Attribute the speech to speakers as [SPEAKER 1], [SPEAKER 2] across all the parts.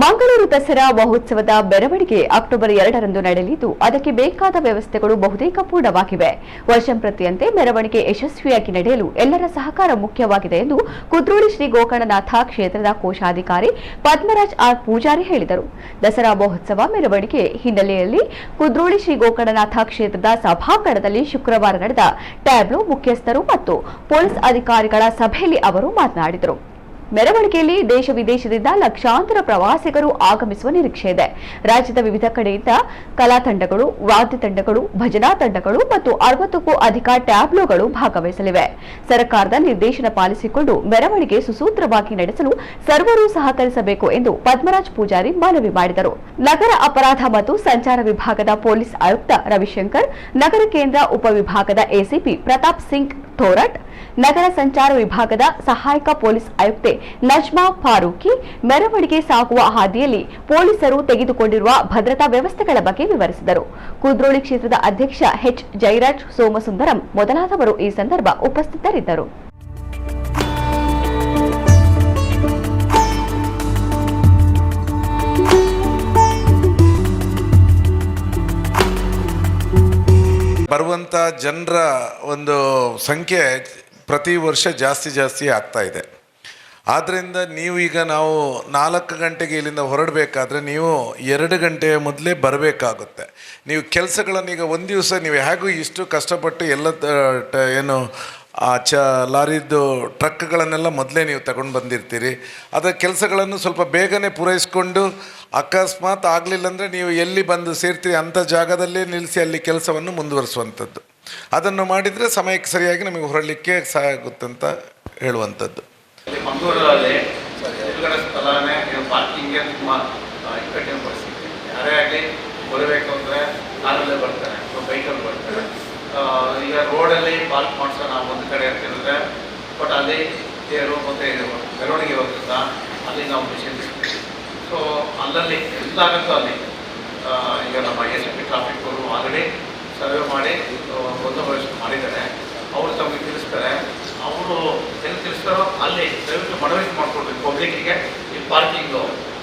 [SPEAKER 1] ಮಂಗಳೂರು ದಸರಾ ಮಹೋತ್ಸವದ ಮೆರವಣಿಗೆ ಅಕ್ಟೋಬರ್ ಎರಡರಂದು ನಡೆಯಲಿದ್ದು, ಅದಕ್ಕೆ ಬೇಕಾದ ವ್ಯವಸ್ಥೆಗಳು ಬಹುತೇಕ ಪೂರ್ಣವಾಗಿವೆ. ವರ್ಷಂಪ್ರತಿಯಂತೆ ಮೆರವಣಿಗೆ ಯಶಸ್ವಿಯಾಗಿ ನಡೆಯಲು ಎಲ್ಲರ ಸಹಕಾರ ಮುಖ್ಯವಾಗಿದೆ ಎಂದು ಕುದ್ರೋಳಿ ಶ್ರೀ ಗೋಕರ್ಣನಾಥ ಕ್ಷೇತ್ರದ ಕೋಶಾಧಿಕಾರಿ ಪದ್ಮರಾಜ್ ಆರ್ ಪೂಜಾರಿ ಹೇಳಿದರು. ದಸರಾ ಮಹೋತ್ಸವ ಮೆರವಣಿಗೆ ಹಿನ್ನೆಲೆಯಲ್ಲಿ ಕುದ್ರೋಳಿ ಶ್ರೀ ಗೋಕರ್ಣನಾಥ ಕ್ಷೇತ್ರದ ಸಭಾಂಗಣದಲ್ಲಿ ಶುಕ್ರವಾರ ನಡೆದ ಟ್ಯಾಬ್ಲೋ ಮುಖ್ಯಸ್ಥರು ಮತ್ತು ಪೊಲೀಸ್ ಅಧಿಕಾರಿಗಳ ಸಭೆಯಲ್ಲಿ ಅವರು ಮಾತನಾಡಿದರು. ಮೆರವಣಿಗೆಯಲ್ಲಿ ದೇಶ ವಿದೇಶದಿಂದ ಲಕ್ಷಾಂತರ ಪ್ರವಾಸಿಗರು ಆಗಮಿಸುವ ನಿರೀಕ್ಷೆ ಇದೆ. ರಾಜ್ಯದ ವಿವಿಧ ಕಡೆಯಿಂದ ಕಲಾ ತಂಡಗಳು, ವಾದ್ಯ ತಂಡಗಳು, ಭಜನಾ ತಂಡಗಳು ಮತ್ತು ಅರವತ್ತಕ್ಕೂ ಅಧಿಕ ಟ್ಯಾಬ್ಲೋಗಳು ಭಾಗವಹಿಸಲಿವೆ. ಸರ್ಕಾರದ ನಿರ್ದೇಶನ ಪಾಲಿಸಿಕೊಂಡು ಮೆರವಣಿಗೆ ಸುಸೂತ್ರವಾಗಿ ನಡೆಸಲು ಸರ್ವರೂ ಸಹಕರಿಸಬೇಕು ಎಂದು ಪದ್ಮರಾಜ್ ಪೂಜಾರಿ ಮನವಿ ಮಾಡಿದರು. ನಗರ ಅಪರಾಧ ಮತ್ತು ಸಂಚಾರ ವಿಭಾಗದ ಪೊಲೀಸ್ ಆಯುಕ್ತ ರವಿಶಂಕರ್, ನಗರ ಕೇಂದ್ರ ಉಪವಿಭಾಗದ ಎಸಿಪಿ ಪ್ರತಾಪ್ ಸಿಂಗ್ ಥೋರಟ್, ನಗರ ಸಂಚಾರ ವಿಭಾಗದ ಸಹಾಯಕ ಪೊಲೀಸ್ ಆಯುಕ್ತೆ ನಜ್ಮಾ ಫಾರೂಕಿ ಮೆರವಣಿಗೆ ಸಾಗುವ ಹಾದಿಯಲ್ಲಿ ಪೊಲೀಸರು ತೆಗೆದುಕೊಂಡಿರುವ ಭದ್ರತಾ ವ್ಯವಸ್ಥೆಗಳ ಬಗ್ಗೆ ವಿವರಿಸಿದರು. ಕುದ್ರೋಳಿ ಕ್ಷೇತ್ರದ ಅಧ್ಯಕ್ಷ ಎಚ್. ಜೈರಾಜ್ ಸೋಮಸುಂದರಂ ಮೊದಲಾದವರು ಈ ಸಂದರ್ಭ ಉಪಸ್ಥಿತರಿದ್ದರು.
[SPEAKER 2] ಬರುವಂಥ ಜನರ ಒಂದು ಸಂಖ್ಯೆ ಪ್ರತಿ ವರ್ಷ ಜಾಸ್ತಿ ಜಾಸ್ತಿ ಆಗ್ತಾ ಇದೆ. ಆದ್ದರಿಂದ ನೀವು ಈಗ ನಾವು ನಾಲ್ಕು ಗಂಟೆಗೆ ಇಲ್ಲಿಂದ ಹೊರಡಬೇಕಾದ್ರೆ ನೀವು ಎರಡು ಗಂಟೆಯ ಮೊದಲೇ ಬರಬೇಕಾಗುತ್ತೆ. ನೀವು ಕೆಲಸಗಳನ್ನು ಈಗ ಒಂದು ದಿವಸ ನೀವು ಹೇಗೂ ಇಷ್ಟು ಕಷ್ಟಪಟ್ಟು ಎಲ್ಲ ಏನು, ಆ, ಚ ಲಾರಿದ್ದು ಟ್ರಕ್ಗಳನ್ನೆಲ್ಲ ಮೊದಲೇ ನೀವು ತಗೊಂಡು ಬಂದಿರ್ತೀರಿ. ಅದರ ಕೆಲಸಗಳನ್ನು ಸ್ವಲ್ಪ ಬೇಗನೆ ಪೂರೈಸ್ಕೊಂಡು ಅಕಸ್ಮಾತ್ ಆಗಲಿಲ್ಲ ಅಂದರೆ ನೀವು ಎಲ್ಲಿ ಬಂದು ಸೇರ್ತೀರಿ ಅಂಥ ಜಾಗದಲ್ಲೇ ನಿಲ್ಲಿಸಿ ಅಲ್ಲಿ ಕೆಲಸವನ್ನು ಮುಂದುವರಿಸುವಂಥದ್ದು. ಅದನ್ನು ಮಾಡಿದರೆ ಸಮಯಕ್ಕೆ ಸರಿಯಾಗಿ ನಮಗೆ ಹೊರಡಲಿಕ್ಕೆ ಸಹಾಯ ಆಗುತ್ತಂತ ಹೇಳುವಂಥದ್ದು.
[SPEAKER 3] ಮಂಗಳೂರಲ್ಲಿ ನಿಲುಗಡೆ ಸ್ಥಳನೇ ಪಾರ್ಕಿಂಗ್ಗೆ ತುಂಬ ಇಕ್ಕಟ್ಟಿನ ಪರಿಸ್ಥಿತಿ. ಯಾರೇ ಆಗಲಿ ಬರಬೇಕು ಅಂದರೆ ಕಾರಲ್ಲೇ ಬರ್ತಾರೆ ಬೈಕಲ್ಲಿ ಬರ್ತಾರೆ. ಈಗ ರೋಡಲ್ಲಿ ಪಾರ್ಕ್ ಮಾಡ್ಸೋಣ ಒಂದು ಕಡೆ ಅಂತ ಬಟ್ ಅಲ್ಲಿ ತೇರು ಮತ್ತು ಮೆರವಣಿಗೆ ಹೋಗುತ್ತಾ ಅಲ್ಲಿ ನಾವು ನಿಷೇಧಿಸ್ತೀವಿ. ಸೊ ಅಲ್ಲಲ್ಲಿ ಎಲ್ಲಾಗತ್ತೋ ಅಲ್ಲಿ ಈಗ ನಮ್ಮ ಎಸ್ ಪಿ ಟ್ರಾಫಿಕ್ ಅವರು ಆಲ್ರೆಡಿ ಸರ್ವೆ ಮಾಡಿ ಆ, ಬಂದೋಬಸ್ತ್ ಮಾಡಿದ್ದಾರೆ ಅವರು ತಮಗೆ ತಿಳಿಸ್ತಾರೆ ಅವರು ಎಲ್ಲಿ ತಿಳಿಸ್ತಾರೋ ಅಲ್ಲಿ ದಯವಿಟ್ಟು ಮನವರಿಕೆ ಮಾಡ್ಕೊಡ್ಬೇಕು ಪಬ್ಲಿಕ್ಕಿಗೆ ಈ ಪಾರ್ಕಿಂಗು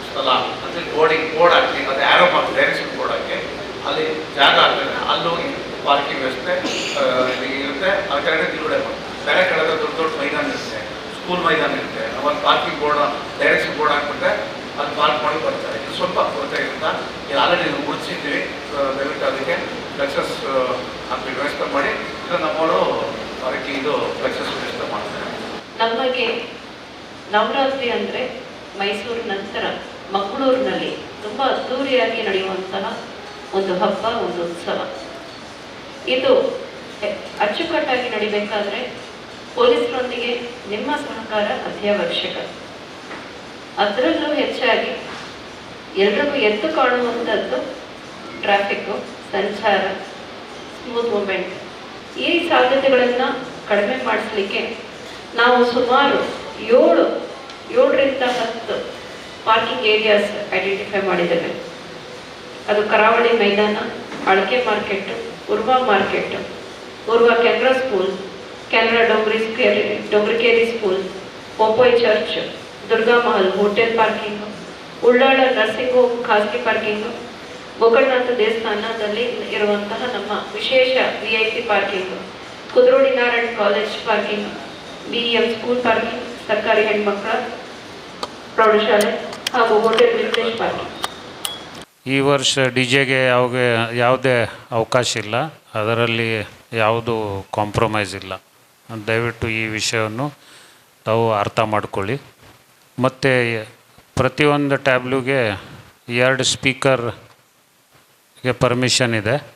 [SPEAKER 3] ಸ್ಥಳ ಅಂದರೆ ಬೋರ್ಡಿಂಗ್ ಬೋರ್ಡ್ ಹಾಕಿ ಅದು ಆ್ಯರೋ ಮಾಡಿ ಡೈರೆಕ್ಷನ್ ಬೋರ್ಡ್ ಹಾಕಿ ಅಲ್ಲಿ ಜಾಗ ಆಗ್ತದೆ. ಅಲ್ಲೋಗಿ ಪಾರ್ಕಿಂಗ್ ವ್ಯವಸ್ಥೆ ಇರುತ್ತೆ. ಆ ಕಡೆ ತಿರುಗಡೆ ಬೇರೆ ಕಡೆ ದೊಡ್ಡ ದೊಡ್ಡ ಮೈದಾನ ಇರುತ್ತೆ. ಸ್ಕೂಲ್ ಮೈದಾನ ಇರುತ್ತೆ. ಒಂದು ಪಾರ್ಕಿಂಗ್ ಬೋರ್ಡ್ ಡೈರೆಕ್ಷನ್ ಬೋರ್ಡ್ ಹಾಕ್ಬಿಟ್ಟೆ ಅಲ್ಲಿ ಪಾರ್ಕ್ ಮಾಡಿ ಬರ್ತಾರೆ. ಇದು ಸ್ವಲ್ಪ ಕೊರತೆ ಇರುತ್ತಾ? ಇದು ಆಲ್ರೆಡಿ ನೀವು ಮುಗಿಸಿದ್ದೀವಿ ದಯವಿಟ್ಟು ಅದಕ್ಕೆ ಸಕ್ಸಸ್ ಹಾಕಿ ವ್ಯವಸ್ಥೆ ಮಾಡಿ. ಇದನ್ನು ನಮ್ಮವರು ಅದಕ್ಕೆ ಇದು ಮಾಡ್ತಾರೆ
[SPEAKER 4] ನಮಗೆ ನವರಾತ್ರಿ ಅಂದರೆ ಮೈಸೂರು ನಂತರ ಮಂಗಳೂರಿನಲ್ಲಿ ತುಂಬ ಅದ್ದೂರಿಯಾಗಿ ನಡೆಯುವಂತಹ ಒಂದು ಹಬ್ಬ, ಒಂದು ಉತ್ಸವ. ಇದು ಅಚ್ಚುಕಟ್ಟಾಗಿ ನಡಿಬೇಕಾದ್ರೆ ಪೊಲೀಸರೊಂದಿಗೆ ನಿಮ್ಮ ಸಹಕಾರ ಅತ್ಯವಶ್ಯಕ. ಅದರಲ್ಲೂ ಹೆಚ್ಚಾಗಿ ಎಲ್ರಿಗೂ ಎದ್ದು ಕಾಣುವಂಥದ್ದು ಟ್ರಾಫಿಕ್ಕು, ಸಂಚಾರ ಸ್ಮೂತ್ ಮೂಮೆಂಟ್ ಈ ಸಾಧ್ಯತೆಗಳನ್ನು ಕಡಿಮೆ ಮಾಡಿಸ್ಲಿಕ್ಕೆ ನಾವು ಸುಮಾರು ಏಳು, ಏಳರಿಂದ ಹತ್ತು ಪಾರ್ಕಿಂಗ್ ಏರಿಯಾಸ್ ಐಡೆಂಟಿಫೈ ಮಾಡಿದ್ದೇವೆ. ಅದು ಕರಾವಳಿ ಮೈದಾನ ಅಳಕೆ ಮಾರ್ಕೆಟ್ ಪೂರ್ವ ಮಾರ್ಕೆಟ್ ಉರ್ವಾ ಕೆನರಾ ಸ್ಕೂಲ್ ಕೆನರಾ ಡೊಂಗ್ರಿ ಸ್ಕೇರಿ ಡೊಂಗ್ರಿಕೇರಿ school ಪೋಪೋಯ್ church Durga Mahal hotel parking Ullal nursing home ಖಾಸಗಿ ಪಾರ್ಕಿಂಗ್ ಗೋಕರ್ಣನಾಥ ದೇವಸ್ಥಾನದಲ್ಲಿ ಇರುವಂತಹ ನಮ್ಮ ವಿಶೇಷ V I P parking Kudroli Narayan college parking B M school parking, ಸರ್ಕಾರಿ ಹೆಣ್ಮಕ್ಕಳ ಪ್ರೌಢಶಾಲೆ ಹಾಗೂ ಹೋಟೆಲ್ ಪಾರ್ಕಿಂಗ್.
[SPEAKER 5] ಈ ವರ್ಷ ಡಿ ಜೆಗೆ ಯಾವಾಗ ಯಾವುದೇ ಅವಕಾಶ ಇಲ್ಲ. ಅದರಲ್ಲಿ ಯಾವುದು ಕಾಂಪ್ರಮೈಸ್ ಇಲ್ಲ. ದಯವಿಟ್ಟು ಈ ವಿಷಯವನ್ನು ತಾವು ಅರ್ಥ ಮಾಡಿಕೊಳ್ಳಿ. ಮತ್ತು ಪ್ರತಿಯೊಂದು ಟ್ಯಾಬ್ಲೂಗೆ ಎರಡು ಸ್ಪೀಕರ್ಗೆ ಪರ್ಮಿಷನ್ ಇದೆ.